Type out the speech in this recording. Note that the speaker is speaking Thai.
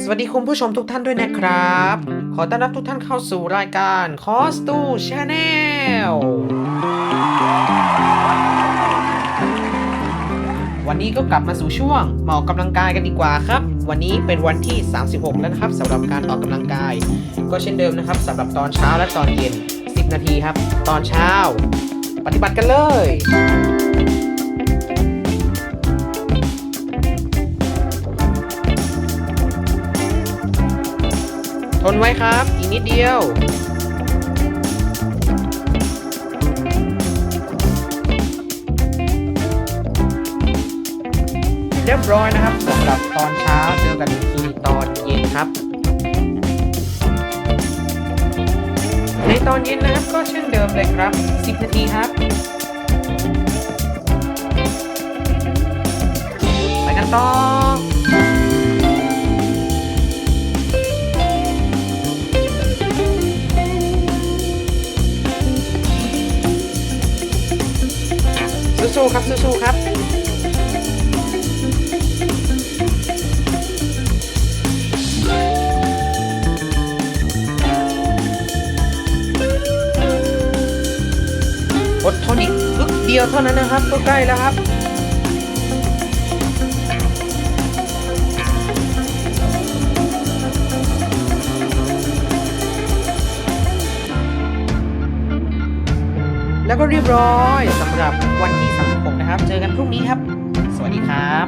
สวัสดีคุณผู้ชมทุกท่านด้วยนะครับ ขอต้อนรับทุกท่านเข้าสู่รายการ c o s t u Channel วันนี้ก็กลับมาสู่ช่วงหมออกกำลังกายกันดีกว่าครับ วันนี้เป็นวันที่ 36 แล้วนะครับสำหรับการออกกำลังกาย ก็เช่นเดิมนะครับสำหรับตอนเช้าและตอนเย็น 10 นาทีครับ ตอนเช้า ปฏิบัติกันเลย ทนไว้ครับ อีกนิดเดียว เรียบร้อยนะครับสำหรับตอนเช้าเจอกันอีกทีตอนเย็นครับ ในตอนเย็นนะครับก็เช่นเดิมเลยครับ 10 นาทีครับ ไปกันต่อ สู้ๆครับสู้ๆครับอดทนอีกลึกเดียวเท่านั้นนะครับก็ใกล้แล้วครับแล้วก็เรียบร้อยสำหรับวันที่ เจอกันพรุ่งนี้ครับ สวัสดีครับ